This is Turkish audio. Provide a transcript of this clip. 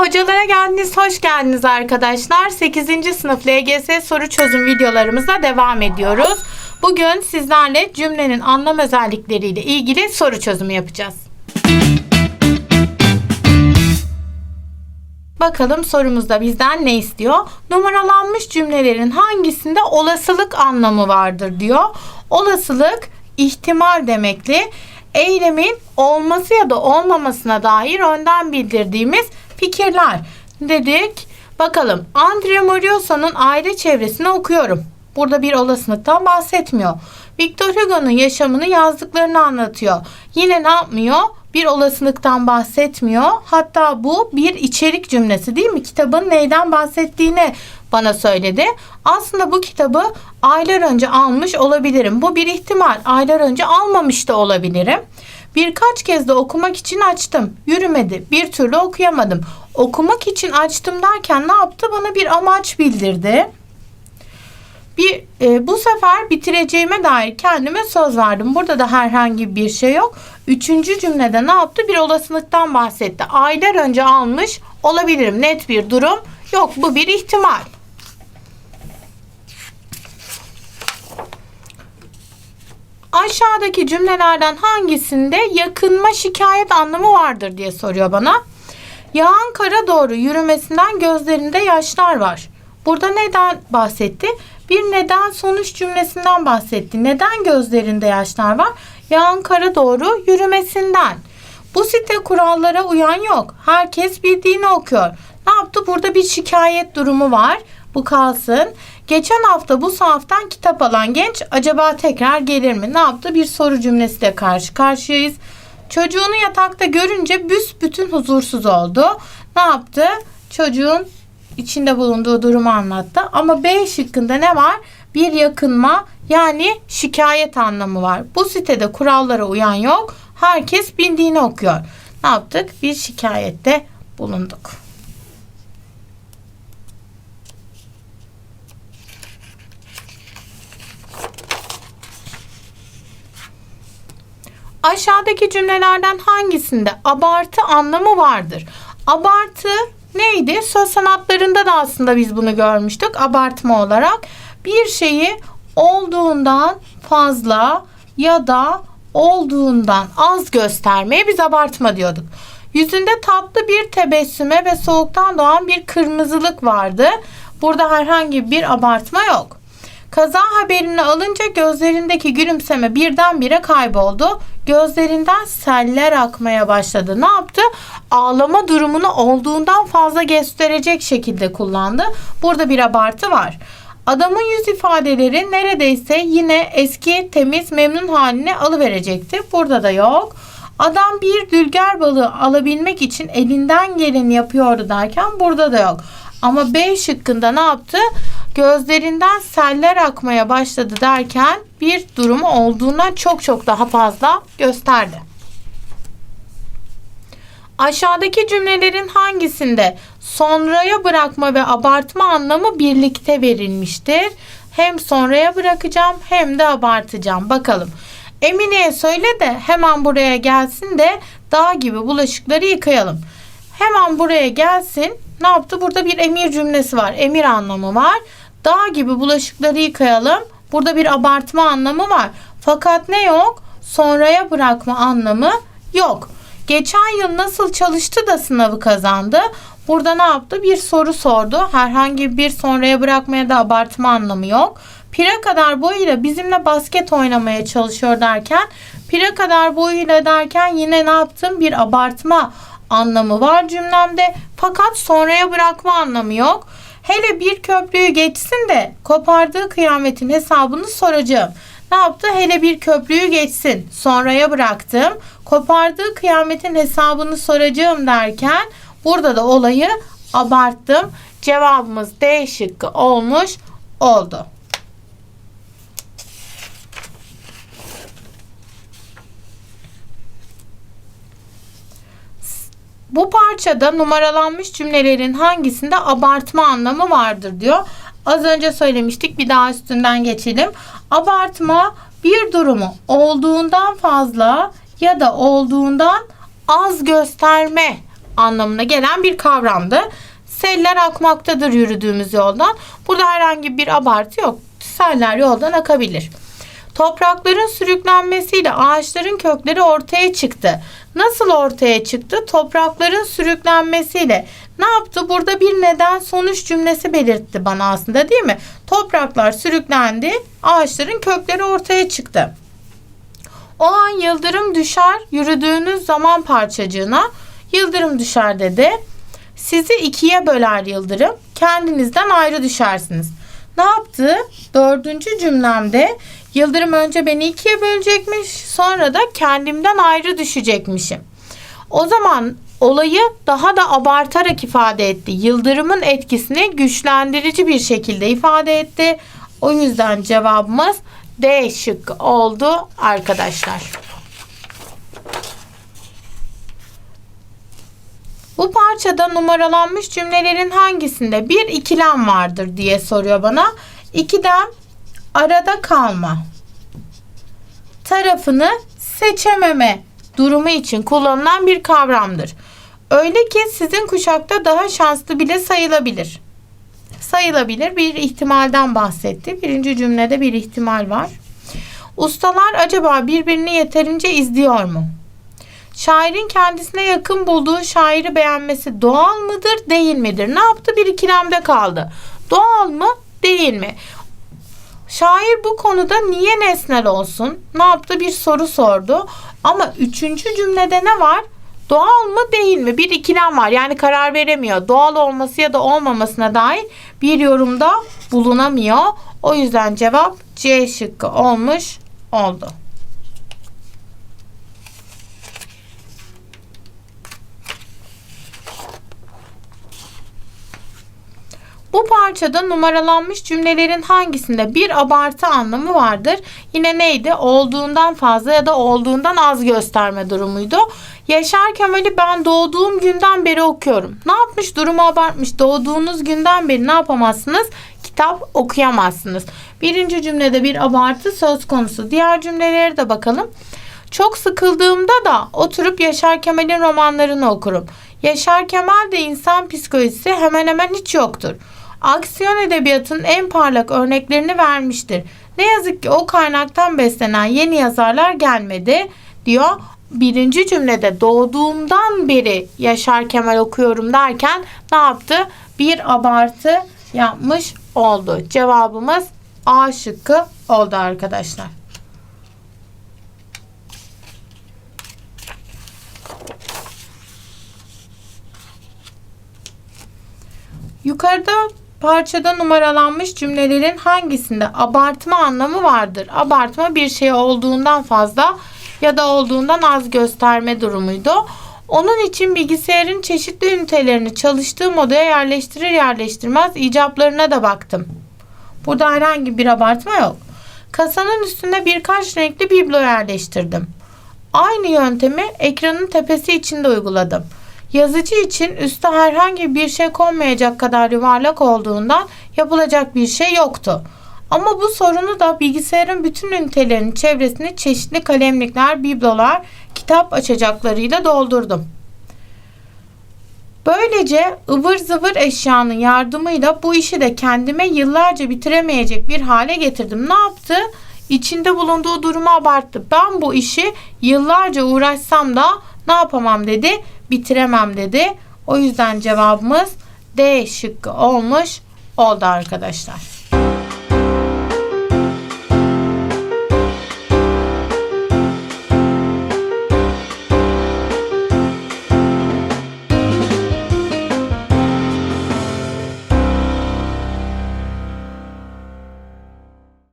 Hocalara geldiniz, hoş geldiniz arkadaşlar. 8. sınıf LGS soru çözüm videolarımıza devam ediyoruz. Bugün sizlerle cümlenin anlam özellikleriyle ilgili soru çözümü yapacağız. Bakalım sorumuzda bizden ne istiyor? Numaralanmış cümlelerin hangisinde olasılık anlamı vardır diyor. Olasılık ihtimal demekli. Eylemin olması ya da olmamasına dair önden bildirdiğimiz fikirler dedik. Bakalım Andre Moriosa'nın aile çevresini okuyorum. Burada bir olasılıktan bahsetmiyor. Victor Hugo'nun yaşamını yazdıklarını anlatıyor. Yine ne yapmıyor? Bir olasılıktan bahsetmiyor. Hatta bu bir içerik cümlesi değil mi? Kitabın neyden bahsettiğini bana söyledi. Aslında bu kitabı aylar önce almış olabilirim. Bu bir ihtimal. Aylar önce almamış da olabilirim. Birkaç kez de okumak için açtım. Yürümedi. Bir türlü okuyamadım. Okumak için açtım derken ne yaptı? Bana bir amaç bildirdi. Bir e, bu sefer bitireceğime dair kendime söz verdim. Burada da herhangi bir şey yok. Üçüncü cümlede ne yaptı? Bir olasılıktan bahsetti. Aylar önce almış olabilirim. Net bir durum yok. Bu bir ihtimal. Aşağıdaki cümlelerden hangisinde yakınma şikayet anlamı vardır diye soruyor bana. Yağan kara doğru yürümesinden gözlerinde yaşlar var. Burada neden bahsetti? Bir neden sonuç cümlesinden bahsetti. Neden gözlerinde yaşlar var? Yağan kara doğru yürümesinden. Bu site kurallara uyan yok. Herkes bildiğini okuyor. Ne yaptı? Burada bir şikayet durumu var. Bu kalsın. Geçen hafta bu sahaftan kitap alan genç acaba tekrar gelir mi? Ne yaptı? Bir soru cümlesiyle karşı karşıyayız. Çocuğunu yatakta görünce büsbütün huzursuz oldu. Ne yaptı? Çocuğun içinde bulunduğu durumu anlattı. Ama B şıkkında ne var? Bir yakınma yani şikayet anlamı var. Bu sitede kurallara uyan yok. Herkes bildiğini okuyor. Ne yaptık? Bir şikayette bulunduk. Aşağıdaki cümlelerden hangisinde abartı anlamı vardır? Abartı neydi? Söz sanatlarında da aslında biz bunu görmüştük abartma olarak. Bir şeyi olduğundan fazla ya da olduğundan az göstermeye biz abartma diyorduk. Yüzünde tatlı bir tebessüme ve soğuktan doğan bir kırmızılık vardı. Burada herhangi bir abartma yok. Kaza haberini alınca gözlerindeki gülümseme birdenbire kayboldu. Gözlerinden seller akmaya başladı. Ne yaptı? Ağlama durumunu olduğundan fazla gösterecek şekilde kullandı. Burada bir abartı var. Adamın yüz ifadeleri neredeyse yine eski, temiz, memnun haline alıverecekti. Burada da yok. Adam bir dülger balığı alabilmek için elinden geleni yapıyordu derken burada da yok. Ama B şıkkında ne yaptı? Gözlerinden seller akmaya başladı derken bir durumu olduğundan çok çok daha fazla gösterdi. Aşağıdaki cümlelerin hangisinde sonraya bırakma ve abartma anlamı birlikte verilmiştir? Hem sonraya bırakacağım hem de abartacağım. Bakalım. Emine'ye söyle de hemen buraya gelsin de dağ gibi bulaşıkları yıkayalım. Hemen buraya gelsin. Ne yaptı? Burada bir emir cümlesi var. Emir anlamı var. Dağ gibi bulaşıkları yıkayalım. Burada bir abartma anlamı var. Fakat ne yok? Sonraya bırakma anlamı yok. Geçen yıl nasıl çalıştı da sınavı kazandı? Burada ne yaptı? Bir soru sordu. Herhangi bir sonraya bırakmaya da abartma anlamı yok. Pire kadar boyuyla bizimle basket oynamaya çalışıyor derken pire kadar boyuyla derken yine ne yaptım? Bir abartma anlamı var cümlemde. Fakat sonraya bırakma anlamı yok. Hele bir köprüyü geçsin de kopardığı kıyametin hesabını soracağım. Ne yaptı? Hele bir köprüyü geçsin. Sonraya bıraktım. Kopardığı kıyametin hesabını soracağım derken burada da olayı abarttım. Cevabımız D şıkkı olmuş oldu. Bu parçada numaralanmış cümlelerin hangisinde abartma anlamı vardır diyor. Az önce söylemiştik bir daha üstünden geçelim. Abartma bir durumu olduğundan fazla ya da olduğundan az gösterme anlamına gelen bir kavramdı. Seller akmaktadır yürüdüğümüz yoldan. Burada herhangi bir abartı yok. Seller yoldan akabilir. Toprakların sürüklenmesiyle ağaçların kökleri ortaya çıktı. Nasıl ortaya çıktı? Toprakların sürüklenmesiyle. Ne yaptı? Burada bir neden sonuç cümlesi belirtti bana aslında değil mi? Topraklar sürüklendi, ağaçların kökleri ortaya çıktı. O an yıldırım düşer yürüdüğünüz zaman parçacığına. Yıldırım düşer dedi. Sizi ikiye böler yıldırım. Kendinizden ayrı düşersiniz. Ne yaptı? Dördüncü cümlemde yıldırım önce beni ikiye bölecekmiş. Sonra da kendimden ayrı düşecekmişim. O zaman olayı daha da abartarak ifade etti. Yıldırımın etkisini güçlendirici bir şekilde ifade etti. O yüzden cevabımız D şıkkı oldu arkadaşlar. Bu parçada numaralanmış cümlelerin hangisinde bir ikilem vardır diye soruyor bana. İkiden arada kalma tarafını seçememe durumu için kullanılan bir kavramdır. Öyle ki sizin kuşakta daha şanslı bile sayılabilir. Sayılabilir bir ihtimalden bahsetti. Birinci cümlede bir ihtimal var. Ustalar acaba birbirini yeterince izliyor mu? Şairin kendisine yakın bulduğu şairi beğenmesi doğal mıdır, değil midir? Ne yaptı? Bir ikilemde kaldı. Doğal mı, değil mi? Şair bu konuda niye nesnel olsun? Ne yaptı? Bir soru sordu. Ama üçüncü cümlede ne var? Doğal mı değil mi? Bir ikilem var. Yani karar veremiyor. Doğal olması ya da olmamasına dair bir yorumda bulunamıyor. O yüzden cevap C şıkkı olmuş oldu. Bu parçada numaralanmış cümlelerin hangisinde bir abartı anlamı vardır? Yine neydi? Olduğundan fazla ya da olduğundan az gösterme durumuydu. Yaşar Kemal'i ben doğduğum günden beri okuyorum. Ne yapmış? Durumu abartmış. Doğduğunuz günden beri ne yapamazsınız? Kitap okuyamazsınız. Birinci cümlede bir abartı söz konusu. Diğer cümlelere de bakalım. Çok sıkıldığımda da oturup Yaşar Kemal'in romanlarını okurum. Yaşar Kemal de insan psikolojisi hemen hemen hiç yoktur aksiyon edebiyatının en parlak örneklerini vermiştir. Ne yazık ki o kaynaktan beslenen yeni yazarlar gelmedi diyor. Birinci cümlede doğduğumdan beri Yaşar Kemal okuyorum derken ne yaptı? Bir abartı yapmış oldu. Cevabımız A şıkkı oldu arkadaşlar. Yukarıda Parçada numaralanmış cümlelerin hangisinde abartma anlamı vardır? Abartma bir şey olduğundan fazla ya da olduğundan az gösterme durumuydu. Onun için bilgisayarın çeşitli ünitelerini çalıştığım odaya yerleştirir yerleştirmez icaplarına da baktım. Burada herhangi bir abartma yok. Kasanın üstünde birkaç renkli biblo yerleştirdim. Aynı yöntemi ekranın tepesi için de uyguladım. Yazıcı için üstte herhangi bir şey konmayacak kadar yuvarlak olduğundan yapılacak bir şey yoktu. Ama bu sorunu da bilgisayarın bütün ünitelerinin çevresini çeşitli kalemlikler, biblolar, kitap açacaklarıyla doldurdum. Böylece ıvır zıvır eşyanın yardımıyla bu işi de kendime yıllarca bitiremeyecek bir hale getirdim. Ne yaptı? İçinde bulunduğu durumu abarttı. Ben bu işi yıllarca uğraşsam da ne yapamam dedi bitiremem dedi. O yüzden cevabımız D şıkkı olmuş oldu arkadaşlar.